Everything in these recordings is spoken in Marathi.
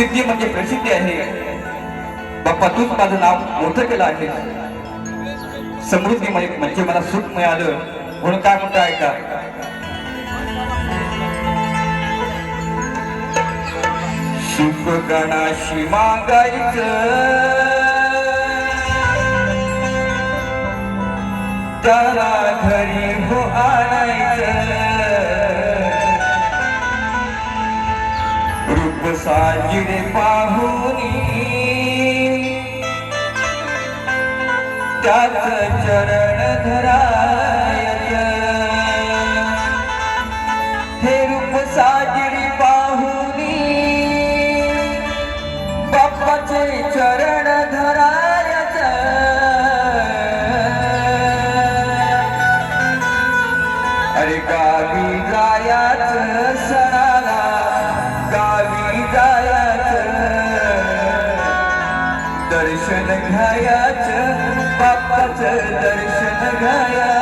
सिद्धी म्हणजे प्रसिद्धी आहे. बाप्पा तूच माझं नाव मोठं केलं आहे. समृद्धी म्हणजे मला सुख मिळालं. म्हणून काय म्हणतो ऐका. सुख गणाशी मागायच. त्याला घरी साजिडे पाहुनी. त्याच चरण धरा. दर्शन घायाच बाप्पाच दर्शन घाया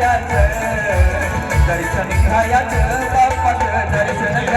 घ्यायचं दर्शन घ्यायचं बापाचं दर्शन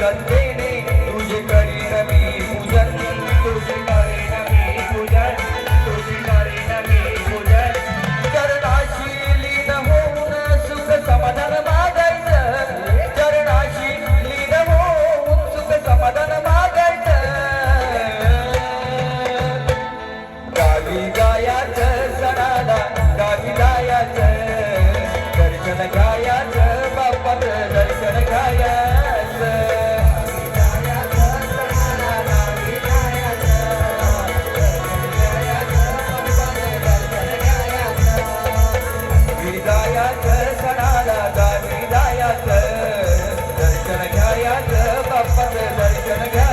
कर देने तुझे करी रवि Thank you.